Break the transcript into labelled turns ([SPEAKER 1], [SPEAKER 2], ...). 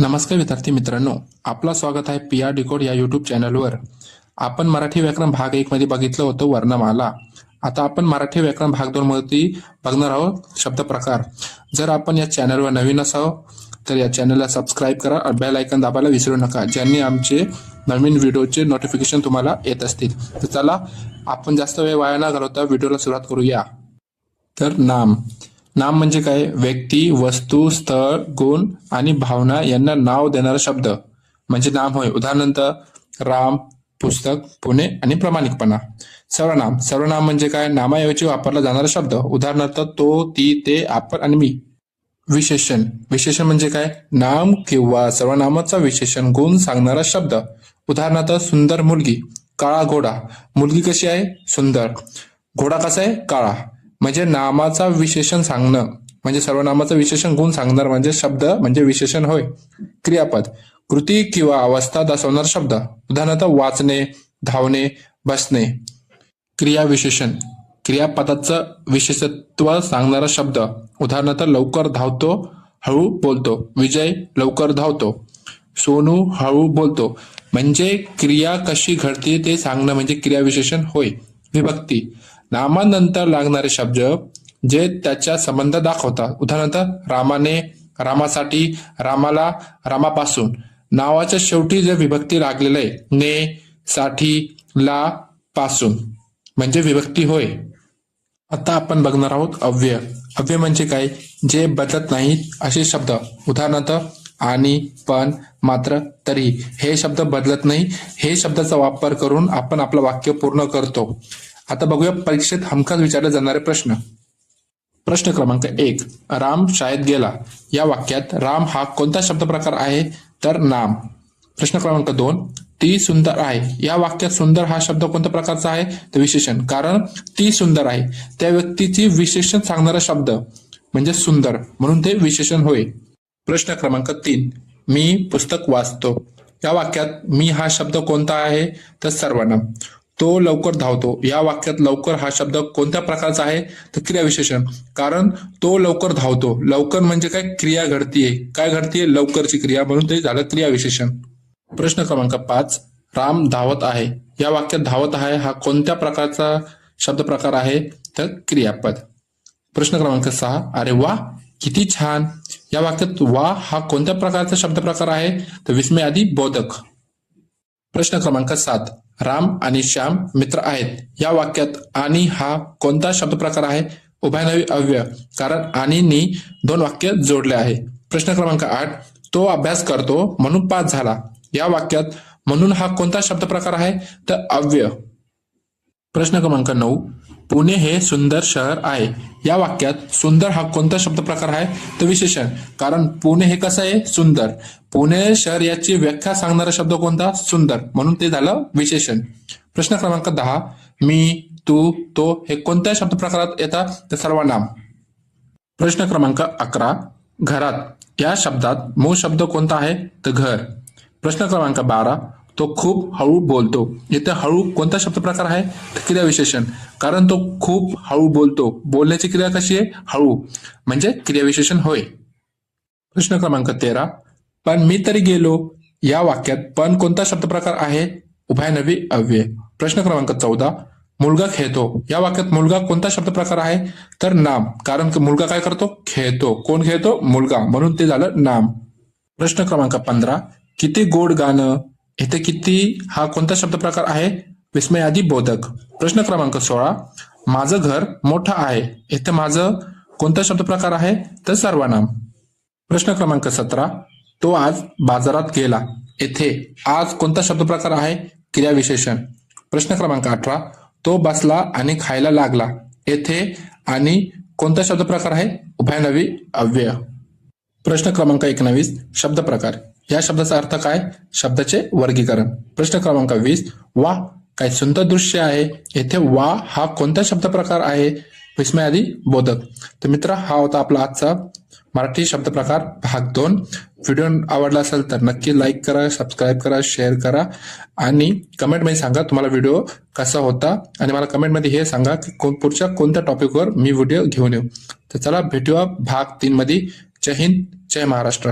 [SPEAKER 1] नमस्कार विद्यार्थी मित्रांनो आपलं स्वागत आहे पी आर डिकोड या युट्यूब चॅनलवर आपण मराठी व्याकरण भाग एक मध्ये बघितलं होतं वर्णमाला. आता आपण मराठी व्याकरण भाग दोन मध्ये बघणार आहोत शब्द प्रकार जर आपण या चॅनलवर नवीन असावं तर या चॅनलला सबस्क्राईब करा बेल आयकन दाबायला विसरू नका ज्यांनी आमचे नवीन व्हिडिओचे नोटिफिकेशन तुम्हाला येत असतील. तर चला आपण जास्त वेळ वाया न घालवता व्हिडिओला सुरुवात करूया. तर नाम. नाम म्हणजे काय? व्यक्ती वस्तू स्थळ गुण आणि भावना यांना नाव देणारा शब्द. म्हणजे नाम होय. उदाहरणार्थ राम पुस्तक पुणे आणि प्रामाणिकपणा. सर्वनाम. सर्वनाम म्हणजे काय? नामाऐवजी वापरला जाणारा शब्द. उदाहरणार्थ तो ती ते आपण आणि मी. विशेषण. विशेषण म्हणजे काय? नाम किंवा सर्वनामाचा विशेषण गुण सांगणारा शब्द. उदाहरणार्थ सुंदर मुलगी. काळा घोडा. मुलगी कशी आहे? सुंदर. घोडा कसा आहे? काळा. म्हणजे नामाचा विशेषण सांगणं. म्हणजे सर्वनामाचं विशेषण गुण सांगणार म्हणजे शब्द म्हणजे विशेषण होय. क्रियापद. कृती किंवा अवस्था दाखवणार शब्द. उदाहरणार्थ वाचणे धावणे बसणे. क्रिया विशेषण. क्रियापदाचं विशेषत्व सांगणारा शब्द. उदाहरणार्थ लवकर धावतो हळू बोलतो. विजय लवकर धावतो. सोनू हळू बोलतो. म्हणजे क्रिया कशी घडते ते सांगणं म्हणजे क्रिया विशेषण होय. विभक्ती. नामानंतर लागणारे शब्द जे त्याच्या संबंध दाखवतात. उदाहरणार्थ रामाने रामासाठी रामाला रामापासून नावाच्या शेवटी जे विभक्ती लागलेलं आहे ने साठी ला पासून म्हणजे विभक्ती होय. आता आपण बघणार आहोत अव्यय. अव्यय म्हणजे काय? जे बदलत नाहीत असे शब्द. उदाहरणार्थ आणि पण मात्र तरी. हे शब्द बदलत नाही. हे शब्दाचा वापर करून आपण आपलं वाक्य पूर्ण करतो. आता बघूया परीक्षेत हमखास विचारले जाणारे प्रश्न. प्रश्न क्रमांक एक राम शाळेत गेला. या वाक्यात राम हा कोणता शब्द प्रकार आहे? तर नाम. प्रश्न क्रमांक दोन ती सुंदर आहे. या वाक्यात सुंदर हा शब्द कोणत्या प्रकारचा आहे? तर विशेषण कारण ती सुंदर आहे. त्या व्यक्तीची विशेषण सांगणारा शब्द म्हणजे सुंदर म्हणून ते विशेषण होय. प्रश्न क्रमांक तीन मी पुस्तक वाचतो. या वाक्यात मी हा शब्द कोणता आहे? तर सर्वनाम. तो लवकर धावतो. या वाक्यात लवकर हा शब्द कोणत्या प्रकारचा आहे? तर क्रियाविशेषण. कारण तो लवकर धावतो. लवकर म्हणजे काय? क्रिया घडतीये. काय घडतीये? लवकरची क्रिया म्हणून ते झालं क्रियाविशेषण. प्रश्न क्रमांक पाच. राम धावत आहे. या वाक्यात धावत आहे हा कोणत्या प्रकारचा शब्द प्रकार आहे? तर क्रियापद. प्रश्न क्रमांक सहा. अरे वा किती छान. या वाक्यात वा हा कोणत्या प्रकारचा शब्द प्रकार आहे? तर विस्मय आधी बोधक. प्रश्न क्रमांक सात. राम आणि श्याम मित्र आहेत. या वाक्यात आणि हा कोणता शब्द प्रकार आहे उभयनवी अव्यय. कारण आणि नी दोन वाक्य जोडले आहे. प्रश्न क्रमांक आठ. तो अभ्यास करतो म्हणून पास झाला. या वाक्यात म्हणून हा कोणता शब्द प्रकार आहे? तर अव्यय. प्रश्न क्रमांक नऊ. पुणे हे सुंदर शहर आहे. या वाक्यात सुंदर हा कोणता शब्द प्रकार आहे? तर विशेषण कारण पुणे हे कसं आहे? सुंदर. पुणे शहर याची व्याख्या सांगणारा शब्द कोणता? सुंदर. म्हणून ते झालं विशेषण. प्रश्न क्रमांक दहा मी तू तो हे कोणत्या शब्द प्रकारात येतात? तर सर्वनाम. प्रश्न क्रमांक अकरा घरात. या शब्दात मूळ शब्द कोणता आहे? तर घर. प्रश्न क्रमांक बारा तो खूप हळू बोलतो. इथे हळू कोणता शब्द प्रकार आहे? तर क्रिया विशेषण कारण तो खूप हळू बोलतो. बोलण्याची क्रिया कशी आहे? हळू. म्हणजे क्रिया विशेषण होय. प्रश्न क्रमांक तेरा. पण मी तरी गेलो या वाक्यात पण कोणता शब्द प्रकार आहे उभयनवी अव्यय. प्रश्न क्रमांक चौदा. मुलगा खेळतो. या वाक्यात मुलगा कोणता शब्द प्रकार आहे? तर नाम. कारण की मुलगा काय करतो? खेळतो. कोण खेळतो? मुलगा. म्हणून ते झालं नाम. प्रश्न क्रमांक पंधरा. किती गोड गाणं? इथे किती हा कोणता शब्द प्रकार आहे विस्मयादी बोधक. प्रश्न क्रमांक सोळा. माझं घर मोठं आहे. इथे माझं कोणता शब्द प्रकार आहे? तर सर्वनाम प्रश्न क्रमांक सतरा. तो आज बाजारात गेला. येथे आज कोणता शब्द प्रकार आहे? क्रिया विशेषण प्रश्न क्रमांक अठरा. तो बसला आणि खायला लागला. येथे आणि कोणता शब्द प्रकार आहे? उभयनवी अव्यय. प्रश्न क्रमांक एकोणावीस शब्द प्रकार या शब्दाचा अर्थ काय? शब्दाचे वर्गीकरण. प्रश्न क्रमांक वीस. वा काय सुंदर दृश्य आहे? येथे वा हा कोणता शब्द प्रकार आहे? विस्मय आधी बोधक. तर मित्र हा होता आपला आजचा मराठी शब्द प्रकार भाग दोन. व्हिडिओ आवडला असेल तर नक्की लाईक करा सबस्क्राईब करा शेअर करा आणि कमेंटमध्ये सांगा तुम्हाला व्हिडिओ कसा होता आणि मला कमेंटमध्ये हे सांगा की कोण पुढच्या कोणत्या टॉपिकवर मी व्हिडिओ घेऊन येऊ. तर चला भेटूया भाग तीनमध्ये. जय हिंद जय महाराष्ट्र.